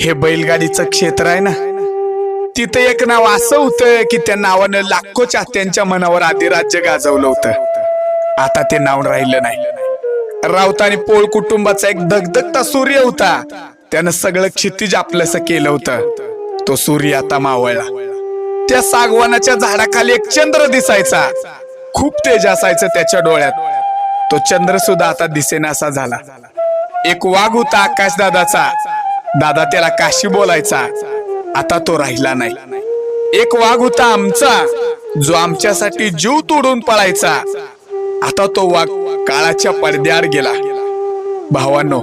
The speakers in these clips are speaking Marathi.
हे बैलगाडीचं क्षेत्र आहे ना. तिथं एक नाव असं होतं की त्या नावानं लाखो चाहत्यांच्या मनावर आधी राज्य गाजवलं होतं. आता ते नाव राहिलं नाही. राऊत आणि पोळ कुटुंबाचा एक दगदगता सूर्य होता. त्यानं सगळं क्षितिज आपलंस केलं होतं. तो सूर्य आता मावळला. त्या सागवानाच्या झाडाखाली एक चंद्र दिसायचा. खूप तेज असायचं त्याच्या डोळ्यात. तो चंद्र सुद्धा आता दिसेनासा झाला. एक वाघ होता आकाश दादाचा दादा त्याला काशी बोलायचा. आता तो राहिला नाही. एक वाघ होता आमचा जो आमच्यासाठी जीव तोडून पळायचा. आता तो वाघ काळाच्या पडद्याआड गेला. भावांनो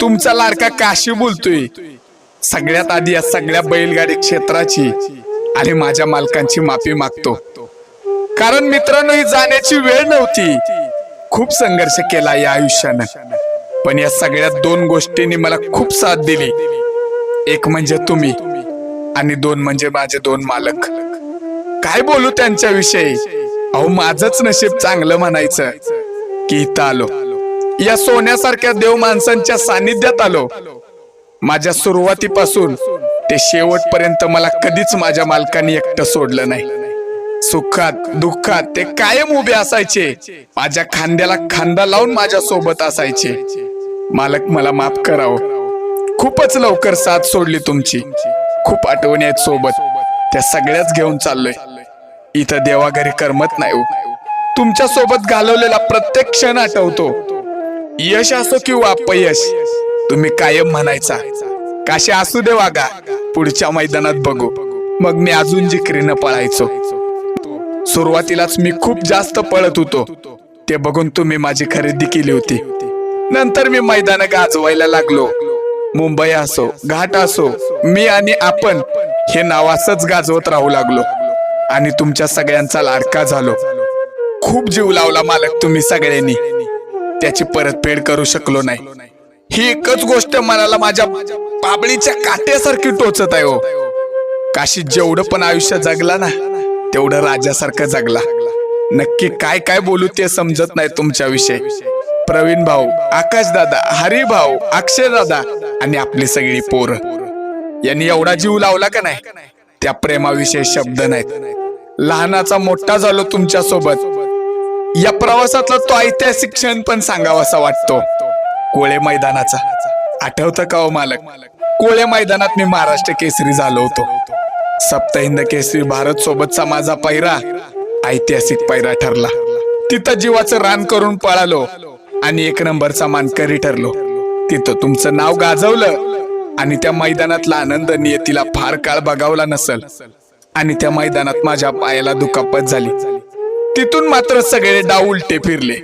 तुमचा लाडका काशी बोलतोय. सगळ्यात आधी या सगळ्या बैलगाडी क्षेत्राची आणि माझ्या मालकांची माफी मागतो. कारण मित्रांनो ही जाण्याची वेळ नव्हती. खूप संघर्ष केला या आयुष्यानं. पण या सगळ्या दोन गोष्टींनी मला खूप साथ दिली. एक म्हणजे तुम्ही आणि दोन म्हणजे माझे दोन मालक. काय बोलू त्यांच्याविषयी? अहो माझच नशीब चांगलं म्हणायचं की इथं आलो. या सोन्यासारख्या देव माणसांच्या सानिध्यात आलो. माझ्या सुरुवातीपासून ते शेवटपर्यंत मला कधीच माझ्या मालकाने एकटं सोडलं नाही. सुखात दुःखात ते कायम उभे असायचे. माझ्या खांद्याला खांदा लावून माझ्या सोबत असायचे. मालक मला माफ करावं. खूपच लवकर साथ सोडली तुमची. खूप आठवणी आहेत सोबत. त्या सगळ्याच घेऊन चाललोय. इथं देवाघरी करमत नाही हो. तुमच्यासोबत घालवलेला प्रत्येक क्षण आठवतो. यश असो किंवा अपयश तुम्ही कायम म्हणायचा काशी असू दे वागा पुढच्या मैदानात बघू. मग मी अजून जिकरीनं पळायचो. सुरुवातीलाच मी खूप जास्त पळत होतो. ते बघून तुम्ही माझी खरेदी केली होती. नंतर मी मैदान गाजवायला लागलो. मुंबई असो घाट असो मी आणि आपण हे नाव असंच गाजवत राहू लागलो. आणि तुमच्या सगळ्यांचा लाडका झालो. खूप जीव लावला मालक तुम्ही सगळ्यांनी. त्याची परतफेड करू शकलो नाही. ही एकच गोष्ट मनाला माझ्या पाबळीच्या काट्यासारखी टोचत आहे हो. काशी जेवढं पण आयुष्य जगला ना तेवढं राजासारखं जगला. नक्की काय काय बोलू ते समजत नाही तुमच्याविषयी. प्रवीण भाऊ आकाश दादा हरी भाऊ अक्षय दादा आणि आपली सगळी पोर. यांनी एवढा जीव लावला का नाही? त्या प्रेमाविषयी शब्द नाहीत. लहानाचा मोठा झालो तुमच्यासोबत या प्रवासातला तो ऐतिहासिक क्षण पण सांगावासा वाटतो. कोळे मैदानाचा. आठवतं का हो मालक? कोळे मैदानात मी महाराष्ट्र केसरी झालो होतो. सप्तहिंद केसरी भारत सोबतचा माझा पैरा ऐतिहासिक पैरा ठरला. तिथं जीवाचं रान करून पळालो. आणि एक नंबरचा मानकरी ठरलो. तिथं तुमचं नाव गाजवलं आणि त्या मैदानातला आनंद नियतीला फार काळ बघावला नसल. आणि त्या मैदानात माझ्या पायाला दुखापत झाली. तिथून मात्र सगळे डाव उलटे फिरले.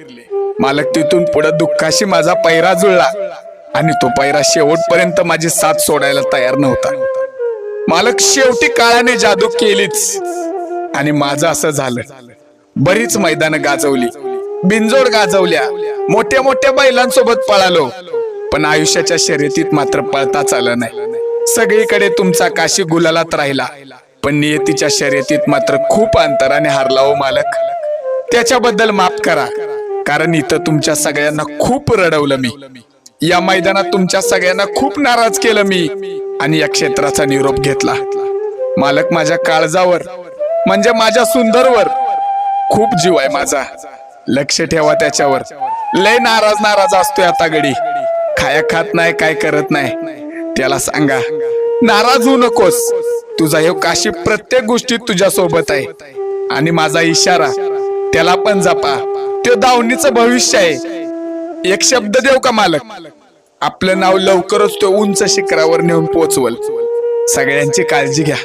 मालक तिथून पुढे दुःखाशी माझा पैरा जुळला आणि तो पैरा शेवटपर्यंत माझी साथ सोडायला तयार नव्हता. मालक शेवटी काळाने जादू केलीच आणि माझं असं झालं. बरीच मैदान गाजवली. बिनजोड गाजवल्या. मोठ्या मोठ्या बैलांसोबत पळालो. पण आयुष्याच्या शर्यतीत मात्र पळताच आलं नाही. सगळीकडे तुमचा काशी गुलालात राहिला. पण नियतीच्या शर्यतीत मात्र खूप अंतराने हारला हो मालक. त्याच्याबद्दल माफ करा. कारण इथं तुमच्या सगळ्यांना खूप रडवलं मी. या मैदानात तुमच्या सगळ्यांना खूप नाराज केलं मी. आणि या क्षेत्राचा निरोप घेतला. मालक माझ्या काळजावर म्हणजे माझ्या सुंदरवर खूप जीव आहे माझा. लक्ष ठेवा त्याच्यावर. लय नाराज नाराज असतोय आता गडी. खाया खात नाही काय करत नाही. त्याला सांगा नाराज होऊ नकोस. तुझा हे काशी प्रत्येक गोष्टीत तुझ्या सोबत आहे. आणि माझा इशारा त्याला पण जपा. तो दावणीच भविष्य आहे. एक शब्द देव का मालक? आपलं नाव लवकरच तो उंच शिखरावर नेऊन पोचवल. सगळ्यांची काळजी घ्या.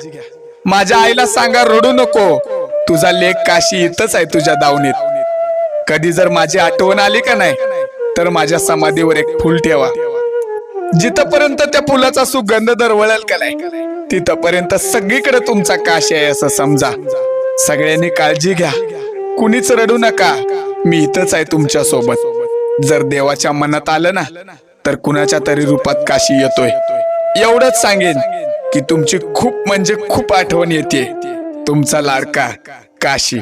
माझ्या आईला सांगा रडू नको. तुझा लेख काशी इथंच आहे तुझ्या दावणीत. कधी जर माझी आठवण आली का नाही तर माझ्या समाधीवर एक फुल ठेवा. जिथपर्यंत त्या फुलाचा सुगंध दरवळेल का नाही तिथपर्यंत सगळीकडे तुमचा काशी आहे असं समजा. सगळ्यांनी काळजी घ्या. कुणीच रडू नका. मी इथंच आहे तुमच्यासोबत जर देवाच्या मनात आलं ना तर कुणाच्या तरी रूपात काशी येतोय. एवढंच सांगेन की तुमची खूप म्हणजे खूप आठवण येते. तुमचा लाडका काशी.